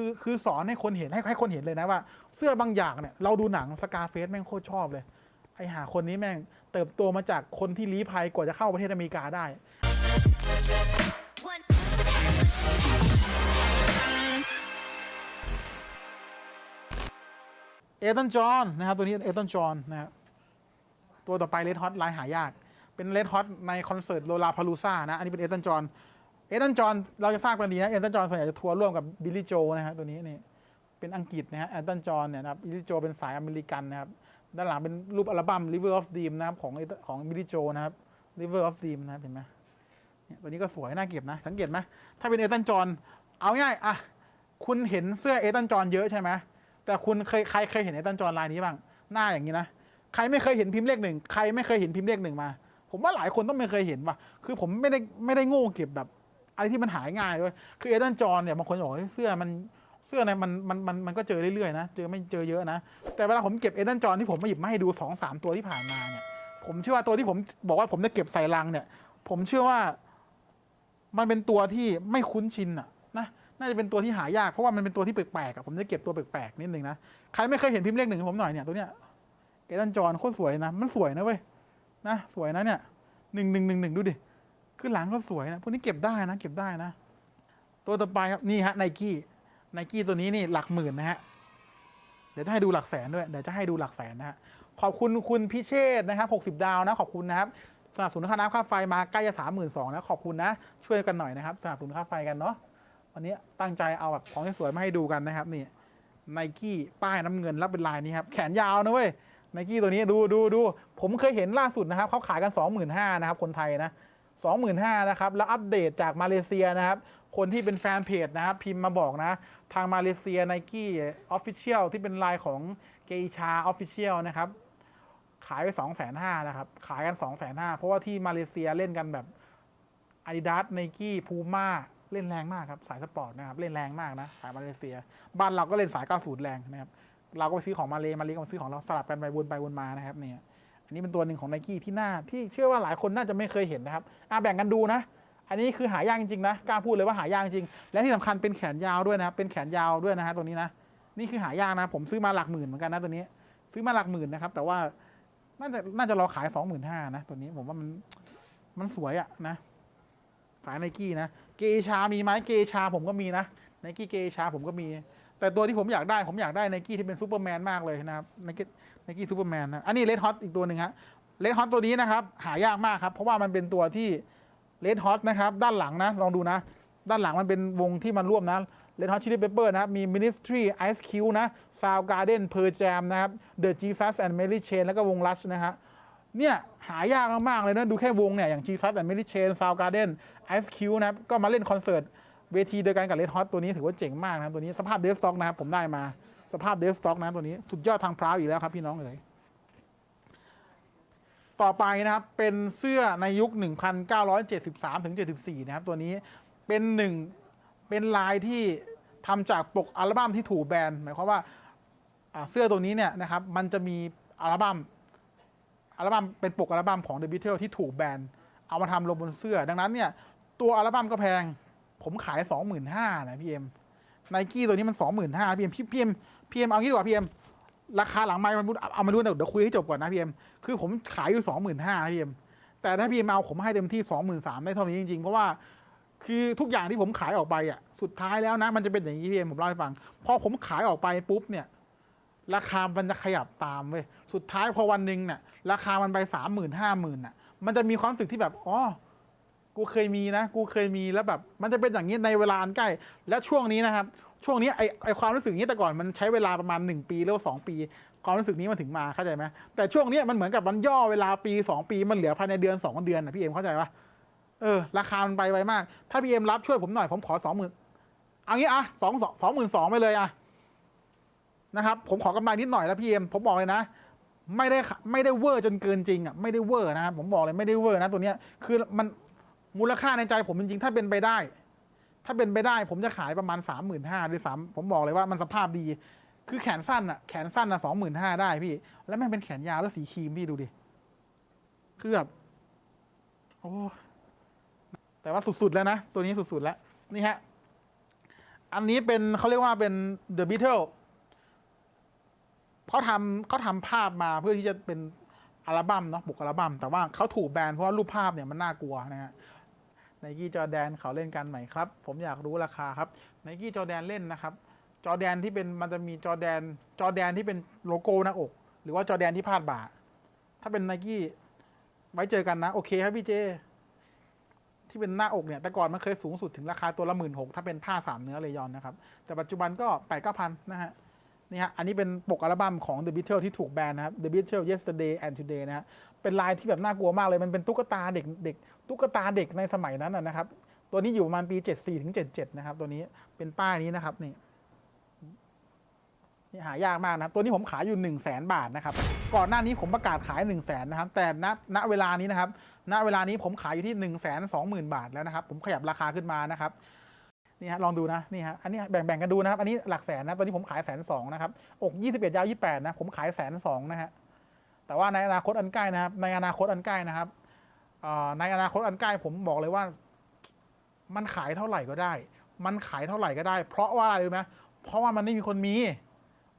คือคือสอนให้คนเห็นให้ให้คนเห็นเลยนะว่า เสื้อบางอย่างเนี่ยเราดูหนังสกาเฟสแม่งโคตรชอบเลย ไอหาคนนี้แม่งเติบโตมาจากคนที่ลี้ภัยกว่าจะเข้าประเทศอเมริกาได้ เอตันจอห์นนะครับ ตัวนี้เอตันจอห์นนะครับตัวต่อไปเลดฮอตลายหายาก เป็นเลดฮอตในคอนเสิร์ตโลลาพาลูซ่านะ อันนี้เป็นเอตันจอห์น เอตันจอนเราจะทราบกันดีนะเอตันจอนส่วนใหญ่จะทัวร์ร่วมกับบิลลี่โจนะฮะตัวนี้นี่เป็นอังกฤษนะฮะเอตันจอนเนี่ยนะครับบิลลี่โจเป็นสายอเมริกันนะครับด้านหลังเป็นรูปอัลบั้ม River of Dream นะครับของของบิลลี่โจนะครับ River of Dream นะครับเห็นไหมเนี่ยตัวนี้ก็สวยน่าเก็บนะ สังเกตไหมถ้าเป็นเอตันจอนเอาง่ายอะคุณเห็นเสื้อเอตันจอนเยอะใช่ไหมแต่คุณเคยใครเคยเห็นไอ้ตันจอนลายนี้บ้างหน้าอย่างนี้นะใครไม่เคยเห็นพิมพ์เลขหนึ่งใครไม่เคยเห็นพิมพ์เลขหนึ่งมา ผมว่าหลายคนต้องไม่เคยเห็นว่ะคือผมไม่ได้ไม่ได้โง่เก็บแบบ อะไรที่มันหายง่ายด้วยคือเอตันจอนเนี่ยบางคนบอกว่าเสื้อมันเสื้อเนี่ยมันมันมันมันก็เจอเรื่อยๆนะเจอไม่เจอเยอะนะ แต่เวลาผมเก็บเอตันจอนที่ผมมาหยิบมาให้ดูสองสามตัวที่ผ่านมาเนี่ยผมเชื่อว่าตัวที่ผมบอกว่าผมจะเก็บใส่ลังเนี่ย ผมเชื่อว่ามันเป็นตัวที่ไม่คุ้นชินอะนะน่าจะเป็นตัวที่หายากเพราะว่ามันเป็นตัวที่แปลกๆอะผมจะเก็บตัวแปลกๆนิดนึงนะใครไม่เคยเห็นพิมพ์เลขหนึ่งผมหน่อยเนี่ยตัวเนี้ยเอตันจอนโคตรสวยนะมันสวยนะเว้ยนะสวยนะเนี่ยหนึ่งหนึ่งหนึ่งหนึ่งดูดิ ขึ้นหลังก็สวยนะพวกนี้เก็บได้นะ เก็บได้นะ ตัวต่อไปครับนี่ฮะไนกี้ไนกี้ตัวนี้นี่หลักหมื่นนะฮะเดี๋ยวจะให้ดูหลักแสนด้วยเดี๋ยวจะให้ดูหลักแสนนะฮะขอบคุณคุณพิเชษนะครับหกสิบดาวนะขอบคุณนะครับสนับสนุนค่าน้ำค่าไฟมาใกล้จะสามหมื่นสองนะขอบคุณนะ ช่วยกันหน่อยนะครับสนับสนุนค่าไฟกันเนาะวันนี้ตั้งใจเอาแบบของสวยมาให้ดูกันนะครับนี่ไนกี้ป้ายน้ำเงินแล้วเป็นลายนี้ครับแขนยาวนะเว้ยไนกี้ตัวนี้ดูดูดูผมเคยเห็นล่าสุดนะครับเขาขายกัน 25,000นะครับคนไทยนะ 25,000นะครับ แล้วอัปเดตจากมาเลเซียนะครับ คนที่เป็นแฟนเพจนะครับ พิมพ์มาบอกนะ ทางมาเลเซียไนกี้ออฟฟิเชียลที่เป็นลายของเกชาออฟฟิเชียลนะครับ ขายไป2 5 0 0 0นะครับ ขายกัน 2 5 0 0 0เพราะว่าที่มาเลเซียเล่นกันแบบ Adidas Nike Puma เล่นแรงมากครับ สายสปอร์ตนะครับ เล่นแรงมากนะสายมาเลเซีย บ้านเราก็เล่นสาย 90 แรงนะครับ เราก็ไปซื้อของมาเลมาเลก็มาซื้อของเราสลับกันไปวนไปวนมานะครับเนี่ย อันนี้เป็นตัวหนึ่งของ n นกี้ที่น่าที่เชื่อว่าหลายคนน่าจะไม่เคยเห็นนะครับอะแบ่งกันดูนะ อันนี้คือหายากจริงๆนะกล้าพูดเลยว่าหายากจริง และที่สำคัญเป็นแขนยาวด้วยนะครับเป็นแขนยาวด้วยนะฮะตัวนี้นะนี่คือหายากนะผมซื้อมาหลักหมื่นเหมือนกันนะตัวนี้ ซื้อมาหลักหมื่นนะครับแต่ว่าน่าจะน่าจะรอขายสองหมื่นห้านะตัวนี้ผมว่ามันมันสวยอะนะสายไนกี้นะเกชามีไหมเกชาผมก็มีนะไนกี้เกชาผมก็มี แต่ตัวที่ผมอยากได้ผมอยากได้ไนกี้ที่เป็นซูเปอร์แมนมากเลยนะครับไนกี้ ไนกี้ซูเปอร์แมนนะอันนี้เลดฮอตอีกตัวหนึ่งฮะเลดฮอตตัวนี้นะครับ หายากมากครับ เพราะว่ามันเป็นตัวที่เลดฮอตนะครับ ด้านหลังนะ ลองดูนะ ด้านหลังมันเป็นวงที่มันร่วมนะเลดฮอตชิลลี่เปเปอร์นะครับ มี Ministry Ice Cube นะ Sound Garden p e r Jam นะครับ The Jesus and Mary Chain แล้วก็วง Rush นะฮะเนี่ยหายากมากๆเลยนะ ดูแค่วงเนี่ย อย่าง Jesus and Mary Chain Sound Garden Ice Cube นะครับก็มาเล่นคอนเสิร์ตเวทีเดียวกันกับ Red Hot ตัวนี้ถือว่าเจ๋งมากนะครับตัวนี้สภาพเดสต็อกนะครับผมได้มา สภาพเดฟสต็อกนะตัวนี้ สุดยอดทางพร้าวอีกแล้วครับพี่น้องเลยต่อไปนะครับ เป็นเสื้อในยุค 1973ถึง74 นะครับ ตัวนี้เป็นหนึ่งเป็นลายที่ทำจากปกอัลบั้มที่ถูกแบนหมายความว่าอ่าเสื้อตัวนี้เนี่ยนะครับ มันจะมีอัลบั้มอัลบั้มเป็นปกอัลบั้มของ The Beatles ที่ถูกแบนเอามาทำลงบนเสื้อ ดังนั้นเนี่ย ตัวอัลบั้มก็แพง ผมขาย 25,000นะพี่เอ็ม ไนกี้ตัวนี้มัน25,000พี่เอ็มพี่พีเอ็มพี่เอ็มเอางี้ดีกว่าพี่เอ็มราคาหลังไม้มันเอามาดูเดี๋ยวคุยให้จบก่อนนะพี่เอ็มคือผมขายอยู่25,000นะพี่เอ็มแต่ถ้าพี่เอ็มเอาผมให้เต็มที่23,000ได้เท่านี้จริงๆ เพราะว่าคือทุกอย่างที่ผมขายออกไปอะสุดท้ายแล้วนะมันจะเป็นอย่างนี้พี่เอ็มผมเล่าให้ฟังพอผมขายออกไปปุ๊บเนี่ยราคามันจะขยับตามเว้ยสุดท้ายพอวันหนึ่งเนี่ยราคามันไปสามหมื่นห้าหมื่นน่ะมันจะมีความรู้สึกที่แบบอ๋อ กูเคยมีนะ กูเคยมีแล้วแบบมันจะเป็นอย่างนี้ในเวลาอันใกล้ และช่วงนี้นะครับ ช่วงนี้ไอไอความรู้สึกนี้แต่ก่อนมันใช้เวลาประมาณ 1 ปีหรือสองปี ความรู้สึกนี้มันถึงมาเข้าใจไหมแต่ช่วงนี้มันเหมือนกับมันย่อเวลาปี 2 ปีมันเหลือภายในเดือน 2 เดือนนะพี่เอ็มเข้าใจปะเออราคามันไปไวมาก ถ้าพี่เอ็มรับช่วยผมหน่อยผมขอสองหมื่นเอางี้อะสองสองหมื่นสองไปเลยอะนะครับผมขอกำไรนิดหน่อยแล้วพี่เอ็มผมบอกเลยนะไม่ได้ไม่ได้เวอร์จนเกินจริงอะไม่ได้เวอร์นะครับผมบอกเลยไม่ได้เวอร์นะตัวเนี้ยคือมัน มูลค่าในใจผมจริงๆ ถ้าเป็นไปได้ ถ้าเป็นไปได้ ผมจะขายประมาณสามหมื่นห้าด้วยซ้ำผมบอกเลยว่ามันสภาพดี คือแขนสั้นอะแขนสั้นอะสองหมื่นห้าได้พี่ แล้วแม่งเป็นแขนยาวแล้วสีครีมพี่ดูดิคือแบบโอ้แต่ว่าสุดๆแล้วนะ ตัวนี้สุดๆแล้ว นี่ฮะ อันนี้เป็นเขาเรียกว่าเป็น The Beatles เขาทำเขาทำภาพมาเพื่อที่จะเป็นอัลบั้มเนาะปกอัลบั้มแต่ว่าเขาถูกแบนเพราะว่ารูปภาพเนี่ยมันน่ากลัวนะฮะ ไนกี้จอแดนเขาเล่นกันไหมครับ ผมอยากรู้ราคาครับไนกี้จอแดนเล่นนะครับ จอแดนที่เป็นมันจะมีจอแดนจอแดนที่เป็นโลโก้หน้าอก หรือว่าจอแดนที่พาดบ่า ถ้าเป็นไนกี้ไว้เจอกันนะ โอเคครับพี่เจ ที่เป็นหน้าอกเนี่ย แต่ก่อนมันเคยสูงสุดถึงราคาตัวละหมื่นหกถ้าเป็นผ้าสามเนื้อเลยอนนะครับ แต่ปัจจุบันก็แปดเก้าพันนะฮะนี่ฮะ อันนี้เป็นปกอัลบั้มของ The Beatles ที่ถูกแบนนะครับ The Beatles Yesterday and Today นะฮะเป็นลายที่แบบน่ากลัวมากเลยมันเป็นตุ๊กตาเด็กเด็กตุ๊กตาเด็กในสมัยนั้นนะครับ ตัวนี้อยู่ประมาณปี 74ถึง77 นะครับ ตัวนี้เป็นป้ายนี้นะครับนี่นี่หายากมากนะครับ ตัวนี้ผมขายอยู่ 1 0 0 0 0แสนบาทนะครับ ก่อนหน้านี้ผมประกาศขาย 1 0 0 0 0แสนนะครับ แต่ณณเวลานี้นะครับ ณเวลานี้ผมขายอยู่ที่ 1 2 0 0 0 0 บาทแล้วนะครับ ผมขยับราคาขึ้นมานะครับนี่ฮะลองดูนะนี่ฮะอันนี้แบ่งแบ่งกันดูนะครับ อันนี้หลักแสนนะตอนนี้ผมขายแสนสองนะครับอก21ยาว28นะผมขายแสนสองนะฮะ แต่ว่าในอนาคตอันใกล้นะครับ ในอนาคตอันใกล้นะครับในอนาคตอันใกล้ผมบอกเลยว่า มันขายเท่าไหร่ก็ได้ มันขายเท่าไหร่ก็ได้ เพราะว่าอะไรรู้ไหมเพราะว่ามันไม่มีคนมี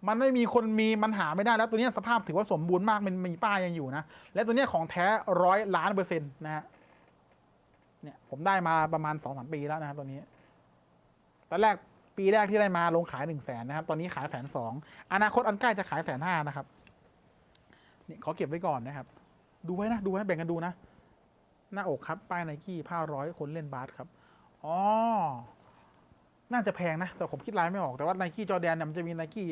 มันไม่มีคนมีมันหาไม่ได้แล้วตัวนี้สภาพถือว่าสมบูรณ์มากมันมีป้ายยังอยู่นะและตัวนี้ของแท้ร้อยล้านเปอร์เซ็นต์นะฮะเนี่ยผมได้มาประมาณสองสามปีแล้วนะครับตัวนี้ตอนแรกปีแรกที่ได้มาลงขายหนึ่งแสนนะครับ ตอนนี้ขายแสนสองอนาคตอันใกล้จะขายแสนห้านะครับ นี่ขอเก็บไว้ก่อนนะครับ ดูไว้นะดูไว้แบ่งกันดูนะ หน้าอกครับป้ายไนกี้ผ้าร้อยคนเล่นบาสครับอ๋อน่าจะแพงนะ แต่ผมคิดลายไม่ออกแต่ว่าไนกี้จอแดนเนี่ยมันจะมีไนกี้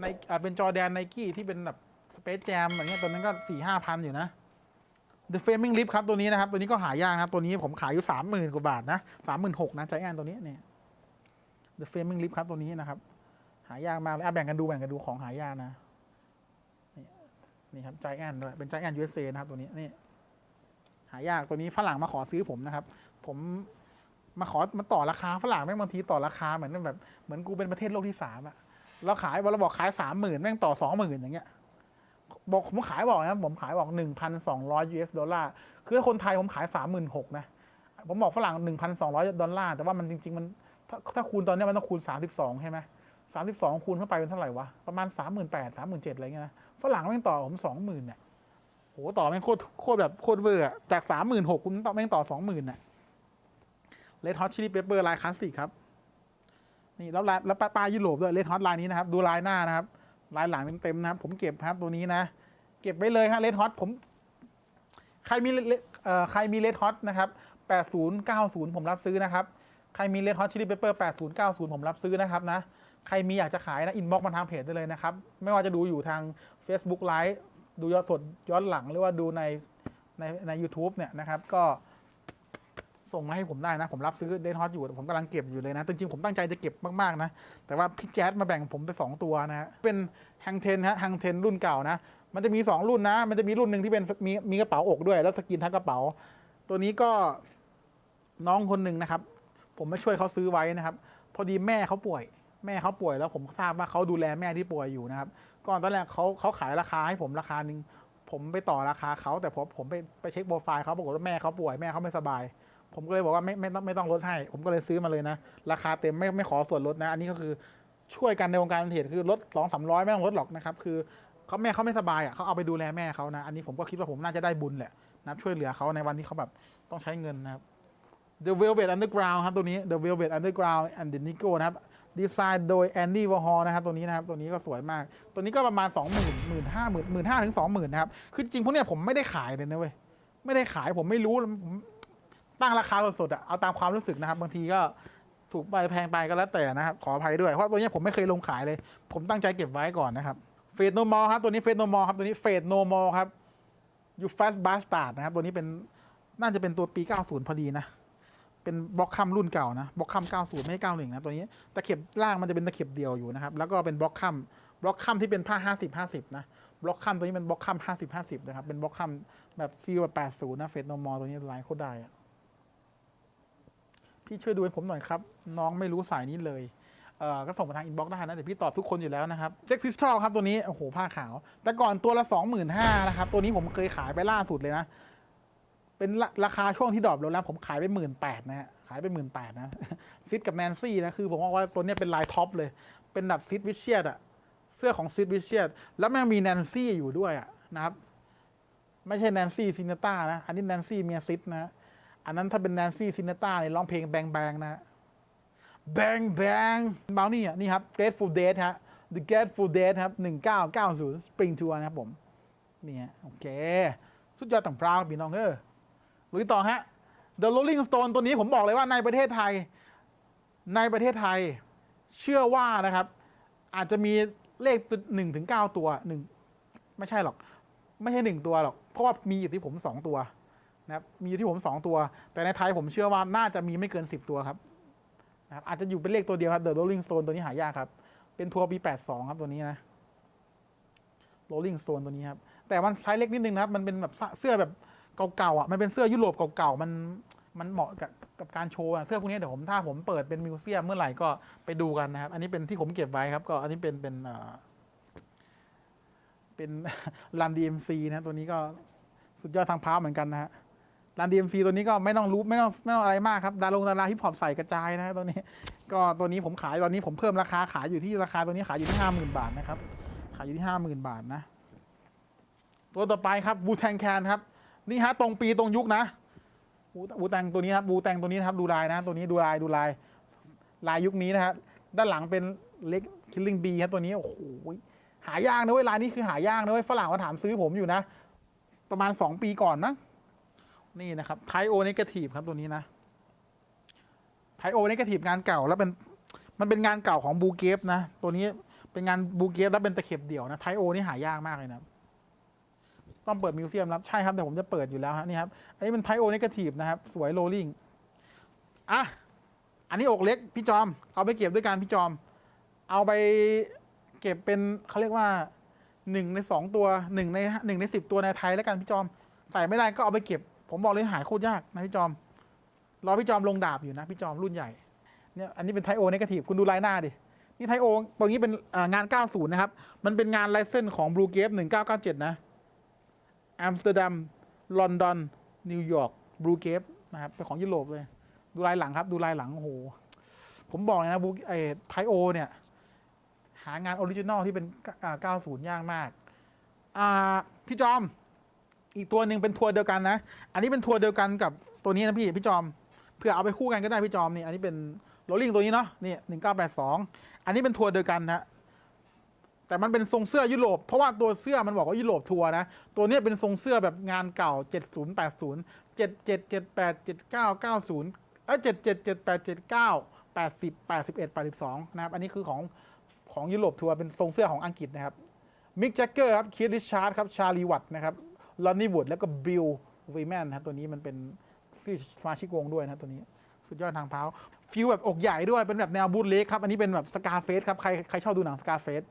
ในเป็นจอแดนไนกี้ที่เป็นแบบสเปซแจมอย่างเงี้ยตัวนั้นก็สี่ห้าพันอยู่นะ The Flaming Lip ครับตัวนี้นะครับ ตัวนี้ก็หายากนะตัวนี้ผมขายอยู่สามหมื่นกว่าบาทนะสามหมื่นหกนะใจแอนตัวนี้เนี่ย The Flaming Lip ครับตัวนี้นะครับ หายากมากเลยอะแบ่งกันดูแบ่งกันดูของหายากนะ นี่ครับใจแอนด้วยเป็นใจแอน USA นะครับตัวนี้นี่หายากตัวนี้ฝรั่งมาขอซื้อผมนะครับ ผมมาขอมาต่อราคาฝรั่งแม่งบางทีต่อราคาเหมือนแบบเหมือนกูเป็นประเทศโลกที่สามอะเราขายเราบอกขายสามหมื่นแม่งต่อสองหมื่นอย่างเงี้ยบอกผมขายบอกนะผมขายบอกหนึ่งพันสองร้อย US ดอลลาร์คือถ้าคนไทยผมขายสามหมื่นหกนะผมบอกฝรั่งหนึ่งพันสองร้อยดอลลาร์แต่ว่ามันจริง ๆ มันถ้าถ้าคูณตอนนี้มันต้องคูณสามสิบสองใช่ไหมสามสิบสองคูณเข้าไปเป็นเท่าไหร่วะประมาณสามหมื่นแปดสามหมื่นเจ็ดอะไรเงี้ยนะ ฝรั่งแม่งต่อผมสองหมื่นเนี่ยโหต่อแม่งโคตรโคตรแบบโคตรเวอร์อะจากสามหมื่นหกคุณต่อแม่งต่อสองหมื่นน่ะเลดฮอตชิลลี่เปเปอร์ลายคลาสสิกครับนี่แล้วลายแล้วป้ายยุโรปด้วยเลดฮอตลายนี้นะครับ ดูลายหน้านะครับ ลายหลังเต็มๆนะครับ ผมเก็บครับตัวนี้นะ เก็บไว้เลยฮะเลดฮอตผม ใครมีเลเอ่อใครมีเลดฮอตนะครับแปดศูนย์เก้าศูนย์ผมรับซื้อนะครับ ใครมีเลดฮอตชิลลี่เปเปอร์แปดศูนย์เก้าศูนย์ผมรับซื้อนะครับนะใครมีอยากจะขายนะอินบ็อกมาทางเพจได้เลยนะครับ ไม่ว่าจะดูอยู่ทาง Facebook Live ดูย้อนสดย้อนหลังหรือว่าดูในในใน u t u b e เนี่ยนะครับก็ส่งมาให้ผมได้นะ ผมรับซื้อเดนฮอตอยู่ ผมกำลังเก็บอยู่เลยนะ จริงๆ ผมตั้งใจจะเก็บมากๆนะ แต่ว่าพี่แจ๊ดมาแบ่งผมไป 2 ตัวนะฮะเป็นแฮงเทนฮะแฮงเทนรุ่นเก่านะ มันจะมี 2 รุ่นนะ มันจะมีรุ่นหนึ่งที่เป็นมีมีกระเป๋าอกด้วย แล้วสกรีนทั้งกระเป๋า ตัวนี้ก็น้องคนหนึ่งนะครับ ผมมาช่วยเขาซื้อไว้นะครับ พอดีแม่เขาป่วย แม่เขาป่วยแล้วผมทราบว่าเขาดูแลแม่ที่ป่วยอยู่นะครับ ก่อนตอนแรกเขาเขาขายราคาให้ผมราคาหนึ่งผมไปต่อราคาเขาแต่ผมผมไปไปเช็คโปรไฟล์เขาปรากฏว่าแม่เขาป่วยแม่เขาไม่สบาย ผมก็เลยบอกว่าไม่ไม่ต้องไม่ต้องลดให้ ผมก็เลยซื้อมาเลยนะ ราคาเต็มไม่ไม่ขอส่วนลดนะ อันนี้ก็คือช่วยกันในวงการบันเทิงคือลดสองสามร้อยไม่ต้องลดหรอกนะครับ คือเขาแม่เขาไม่สบายอะเขาเอาไปดูแลแม่เขานะ อันนี้ผมก็คิดว่าผมน่าจะได้บุญแหละนะช่วยเหลือเขาในวันที่เขาแบบต้องใช้เงินนะครับ The Velvet Underground ครับตัวนี้ The Velvet Underground and the Nico นะครับ ดีไซน์โดยแอนดี้วอร์ฮอนะครับตัวนี้นะครับตัวนี้ก็สวยมาก ตัวนี้ก็ประมาณ 2 0 0 0 0 1 5 0 0 0 0 1 5 0 0 0ถึง20,000นะครับ คือจริงๆพวกเนี้ยผมไม่ได้ขายเลยนะเว้ย ไม่ได้ขายผมไม่รู้ผมตั้งราคาสดๆอะเอาตามความรู้สึกนะครับ บางทีก็ถูกไปแพงไปก็แล้วแต่นะครับ ขออภัยด้วย เพราะตัวเนี้ยผมไม่เคยลงขายเลย ผมตั้งใจเก็บไว้ก่อนนะครับเฟดโนมอลครับตัวนี้เฟดโนมอลครับตัวนี้เฟดโนมอลครับยูฟัสบาสตาร์ดนะครับตัวนี้เป็นน่าจะเป็นตัวปี 90 พอดีนะ เป็นบล็อกคัมรุ่นเก่านะบล็อกคัม90 ไม่ใช่91นะตัวนี้ตะเข็บล่างมันจะเป็นตะเข็บเดียวอยู่นะครับ แล้วก็เป็นบล็อกคัมบล็อกคัมที่เป็นผ้า 50 50 นะบล็อกคัมตัวนี้เป็นบล็อกคัม50 50 นะครับ เป็นบล็อกคัมแบบฟีลแบบ80 นะเฟสโนมอลตัวนี้ลายโคตรได้อะพี่ช่วยดูให้ผมหน่อยครับ น้องไม่รู้สายนี้เลยเอ่อก็ส่งมาทางอินบ็อกซ์ได้นะแต่พี่ตอบทุกคนอยู่แล้วนะครับเซ็กพิสทอลครับตัวนี้โอ้โหผ้าขาว แต่ก่อนตัวละ 25,000นะครับตัวนี้ผมเคยขายไปล่าสุดเลยนะ เป็นราคาช่วงที่ดรอปลงแล้วผมขายไปหมื่นแปดนะฮะขายไปหมื่นแปดนะซิดกับแนนซี่นะคือผมบอกว่าตัวนี้เป็นลายท็อปเลย เป็นแบบซิดวิเชียดอะเสื้อของซิดวิเชียดแล้วแม่งมีแนนซี่อยู่ด้วยอะนะครับ ไม่ใช่แนนซี่ซินเนต้านะ อันนี้แนนซี่เมียซิดนะอันนั้นถ้าเป็นแนนซี่ซินเนต้าเนี่ยร้องเพลงแบงแบงนะแบงแบงเบลนี่อะนี่ครับ Grateful Dead ฮะ The Grateful Dead ครับ 1990 Spring Tour นะครับผม นี่ฮะโอเค สุดยอดต่างพราวพี่น้องเออ ลุยต่อฮะ The Rolling Stone ตัวนี้ผมบอกเลยว่าในประเทศไทย ในประเทศไทยเชื่อว่านะครับ อาจจะมีเลขหนึ่งถึงเก้าตัวหนึ่งไม่ใช่หรอก ไม่ใช่หนึ่งตัวหรอก เพราะว่ามีอยู่ที่ผมสองตัวนะครับมีอยู่ที่ผมสองตัว แต่ในไทยผมเชื่อว่าน่าจะมีไม่เกินสิบตัวครับนะครับอาจจะอยู่เป็นเลขตัวเดียวครับ The Rolling Stone ตัวนี้หายากครับ เป็นทัวร์ปี82ครับตัวนี้นะ Rolling Stone ตัวนี้ครับ แต่มันไซส์เล็กนิดนึงนะครับ มันเป็นแบบเสื้อแบบ เก่าๆอะมันเป็นเสื้อยุโรปเก่าๆมันมันเหมาะกับกับการโชว์อะเสื้อพวกนี้เดี๋ยวผมถ้าผมเปิดเป็นมิวเซียมเมื่อไหร่ก็ไปดูกันนะครับ อันนี้เป็นที่ผมเก็บไว้ครับ ก็อันนี้เป็นเป็นเอ่อเป็นรันดีเอ็มซีนะตัวนี้ก็สุดยอดทางพาร์เหมือนกันนะฮะรันดีเอ็มซีตัวนี้ก็ไม่ต้องรู้ไม่ต้องไม่ต้องอะไรมากครับ ดารงดาราฮิปฮอปใส่กระจายนะฮะตัวนี้ ก็ตัวนี้ผมขายตอนนี้ผมเพิ่มราคาขายอยู่ที่ราคาตัวนี้ขายอยู่ที่ห้าหมื่นบาทนะครับ ขายอยู่ที่ห้าหมื่นบาทนะ ตัวต่อไปครับบูแทงแคนครับ นี่ฮะตรงปีตรงยุคนะบูบูแตงตัวนี้ครับบูแตงตัวนี้นะครับดูลายนะ ตัวนี้ดูลายดูลายลายยุคนี้นะฮะด้านหลังเป็นเล็กคิลลิงบีครับตัวนี้โอ้โหหายากนะเว้ยลายนี้คือหายากนะเว้ยฝรั่งมาถามซื้อผมอยู่นะ ประมาณสองปีก่อนนะนี่นะครับไทโอเนกาทีฟครับตัวนี้นะไทโอเนกาทีฟงานเก่าแล้วเป็นมันเป็นงานเก่าของบูเกฟนะ ตัวนี้เป็นงานบูเกฟแล้วเป็นตะเข็บเดี่ยวนะไทโอนี่หายากมากเลยนะ ต้องเปิดมิวเซียมรับใช่ครับ แต่ผมจะเปิดอยู่แล้วฮะนี่ครับ อันนี้เป็นไทโอเนกาทีฟนะครับ สวยโรลลิงอะ อันนี้อกเล็กพี่จอม เอาไปเก็บด้วยกันพี่จอม เอาไปเก็บเป็นเขาเรียกว่าหนึ่งในสองตัวหนึ่งในหนึ่งในสิบตัวในไทยแล้วกันพี่จอม ใส่ไม่ได้ก็เอาไปเก็บ ผมบอกเลยหายโคตรยากนะพี่จอม รอพี่จอมลงดาบอยู่นะพี่จอมรุ่นใหญ่ เนี่ย อันนี้เป็นไทโอเนกาทีฟคุณดูลายหน้าดินี่ไทโอตรงนี้เป็นอ่างาน 90 นะครับ มันเป็นงานไลเซนของ Blue Gate 1997 นะ อัมสเตอร์ดัม ลอนดอน นิวยอร์ก บรูเกฟนะครับเป็นของยุโรปเลย ดูลายหลังครับ ดูลายหลังโอ้โห ผมบอกเลยนะบูไอไทโอเนี่ย หางานออริจินอลที่เป็น 90 ยากมากอ่าพี่จอม อีกตัวหนึ่งเป็นทัวร์เดียวกันนะ อันนี้เป็นทัวร์เดียวกันกับตัวนี้นะพี่ พี่จอม เพื่อเอาไปคู่กันก็ได้พี่จอมนี่ อันนี้เป็นโรลลิงตัวนี้เนาะ นี่1982อันนี้เป็นทัวร์เดียวกันนะ แต่มันเป็นทรงเสื้อยุโรปเพราะว่าตัวเสื้อมันบอกว่ายุโรปทัวร์นะ ตัวเนี้ยเป็นทรงเสื้อแบบงานเก่า 70 80 77 78 79 90เอ้ย77 78 79 80 81 82 นะครับ อันนี้คือของของยุโรปทัวร์เป็นทรงเสื้อของอังกฤษนะครับมิกแจ็คเกอร์ครับคีริชาร์ดครับชาลีวัตนะครับลอนนี่วูดแล้วก็บิลวีแมนนะครับตัวนี้มันเป็นที่สมาชิกวงด้วยนะตัวนี้ สุดยอดทางเท้าฟิลแบบอกใหญ่ด้วยเป็นแบบแนวบูทเล็กครับ อันนี้เป็นแบบสกาเฟสครับ ใครใครชอบดูหนังสกาเฟส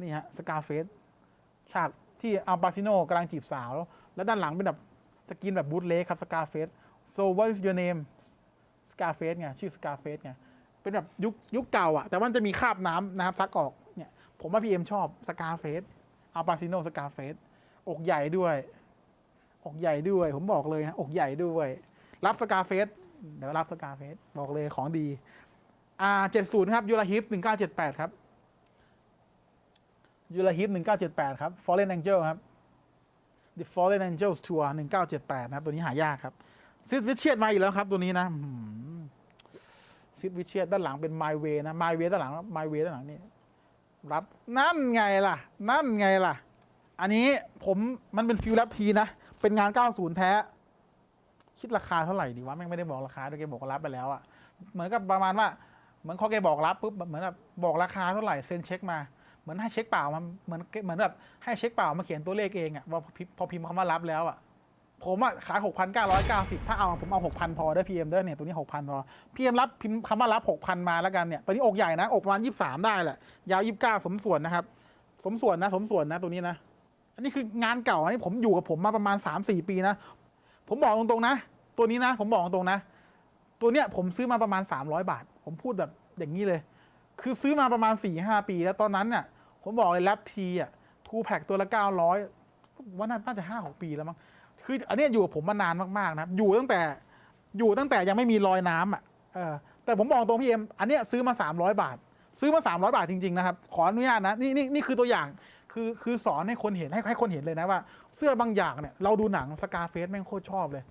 นี่ฮะสกาเฟสฉากที่อัลปาซิโนกำลังจีบสาว แล้วด้านหลังเป็นแบบสกินแบบบูทเลกครับสกาเฟส so what is your name สกาเฟสไงชื่อสกาเฟสไงเป็นแบบยุคยุคเก่าอะแต่ว่ามันจะมีคราบน้ำนะครับซักออกเนี่ยผมว่าพี่เอ็มชอบสกาเฟสอัลปาซิโนสกาเฟสอกใหญ่ด้วย อกใหญ่ด้วย ผมบอกเลยนะอกใหญ่ด้วย รับสกาเฟสเดี๋ยวรับสกาเฟสบอกเลยของดีอ่าเจ็ดศูนย์ครับยูราฮิปหนึ่งเก้าเจ็ดแปดครับ ยูราฮิต1978 ครับ Fallen Angel ครับ The Fallen Angels Tour 1978 นะครับ ตัวนี้หายากครับซิสวิเชียดมาอีกแล้วครับ ตัวนี้นะซิสวิเชียดด้านหลังเป็น My Way นะ My Way ด้านหลัง My Way ด้านหลังนี่รับนั่นไงล่ะ นั่นไงล่ะ อันนี้ผมมันเป็นฟิลรับทีนะ เป็นงาน 90 แท้ คิดราคาเท่าไหร่ดีวะแม่งไม่ได้บอกราคาด้วยแกบอกรับไปแล้วอะเหมือนกับประมาณว่า เหมือนเขาแกบอกรับปุ๊บเหมือนแบบบอกราคาเท่าไหร่เซ็นเช็คมา มือนให้เช็คเปล่ามันเหมือนเหมือนแบบให้เช็คเปล่ามาเขียนตัวเลขเองอะว่าพอพิมพ์พอพิมพ์คำว่ารับแล้วอะผมอะขายหกพันเก้าร้อยเก้าสิบถ้าเอาผมเอาหกพันพอได้พีเอ็มได้เนี่ยตัวนี้หกพันพอพีเอ็มรับพิมพ์คำว่ารับหกพันมาแล้วกันเนี่ยตัวนี้อกใหญ่นะอกประมาณยี่สามได้แหละยาวยี่สิบเก้าสมส่วนนะครับ สมส่วนนะสมส่วนนะตัวนี้นะ อันนี้คืองานเก่าอันนี้ผมอยู่กับผมมาประมาณสามสี่ปีนะ ผมบอกตรงๆนะ ตัวนี้นะ ผมบอกตรงๆนะ ตัวเนี้ยผมซื้อมาประมาณสามร้อยบาท ผมพูดแบบอย่างนี้เลย คือซื้อมาประมาณสี่ห้าปีแล้วตอนนั้นเนี่ย ผมบอกเลยแรปทีอะทูแพ็กตัวละเก้าร้อยว่าน่าจะห้าหกปีแล้วมั้งคืออันนี้อยู่กับผมมานานมากๆนะอยู่ตั้งแต่อยู่ตั้งแต่ยังไม่มีรอยน้ำอะเออแต่ผมบอกตรงพี่เอ็มอันเนี้ยซื้อมา 300 บาท ซื้อมา 300 บาทจริงๆนะครับ ขออนุญาตนะนี่นี่นี่คือตัวอย่างคือคือสอนให้คนเห็นให้ให้คนเห็นเลยนะว่า เสื้อบางอย่างเนี่ยเราดูหนังสกาเฟสแม่งโคตรชอบเลย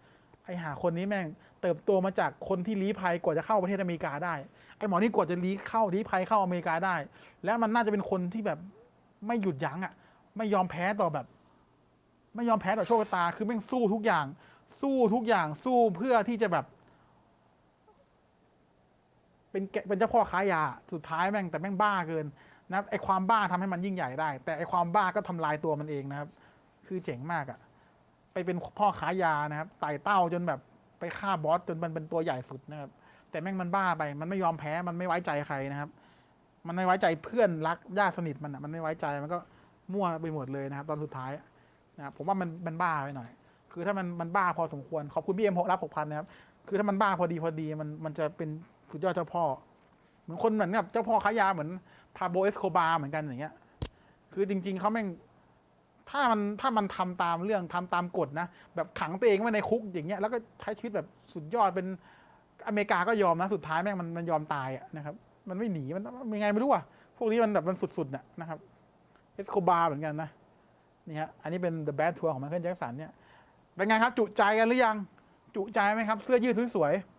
ไอหาคนนี้แม่งเติบโตมาจากคนที่ลี้ภัยกว่าจะเข้าประเทศอเมริกาได้ ไอหมอนี่กว่าจะลี้เข้าลี้ภัยเข้าอเมริกาได้ แล้วมันน่าจะเป็นคนที่แบบไม่หยุดยั้งอะ ไม่ยอมแพ้ต่อแบบ ไม่ยอมแพ้ต่อโชคชะตา คือแม่งสู้ทุกอย่าง สู้ทุกอย่างสู้เพื่อที่จะแบบ เป็นเป็นเจ้าพ่อค้ายา สุดท้ายแม่งแต่แม่งบ้าเกินนะไอความบ้าทำให้มันยิ่งใหญ่ได้ แต่ไอความบ้าก็ทำลายตัวมันเองนะครับ คือเจ๋งมากอะ ไปเป็นพ่อค้ายานะครับไต่เต้าจนแบบไปฆ่าบอสจนมันเป็นตัวใหญ่สุดนะครับ แต่แม่งมันบ้าไป มันไม่ยอมแพ้มันไม่ไว้ใจใครนะครับ มันไม่ไว้ใจเพื่อนรักญาติสนิทมันอะมันไม่ไว้ใจมันก็มั่วไปหมดเลยนะครับ ตอนสุดท้ายนะครับผมว่ามันมันบ้าไปหน่อย คือถ้ามันมันบ้าพอสมควรขอบคุณพี่เอ็มรับหกพันนะครับคือถ้ามันบ้าพอดีพอดีมันมันจะเป็นสุดยอดเจ้าพ่อ เหมือนคนเหมือนกับเจ้าพ่อค้ายาเหมือนพาโบเอสโคบาเหมือนกันอย่างเงี้ย คือจริง ๆเขาแม่ง ถ้ามันถ้ามันทำตามเรื่องทำตามกฎนะ แบบขังตัวเองไว้ในคุกอย่างเงี้ยแล้วก็ใช้ชีวิตแบบสุดยอดเป็นอเมริกาก็ยอมนะสุดท้ายแม่งมันมันยอมตายอะนะครับ มันไม่หนีมันมันยังไงไม่รู้อะพวกนี้มันแบบมันสุดๆน่ะนะครับเอสโคบาเหมือนกันนะนี่ฮะอันนี้เป็น The Bad Tour ของไมเคิลแจ็คสันเนี่ยเป็นไงครับ จุใจกันหรือยัง จุใจไหมครับ เสื้อยืดสวยๆ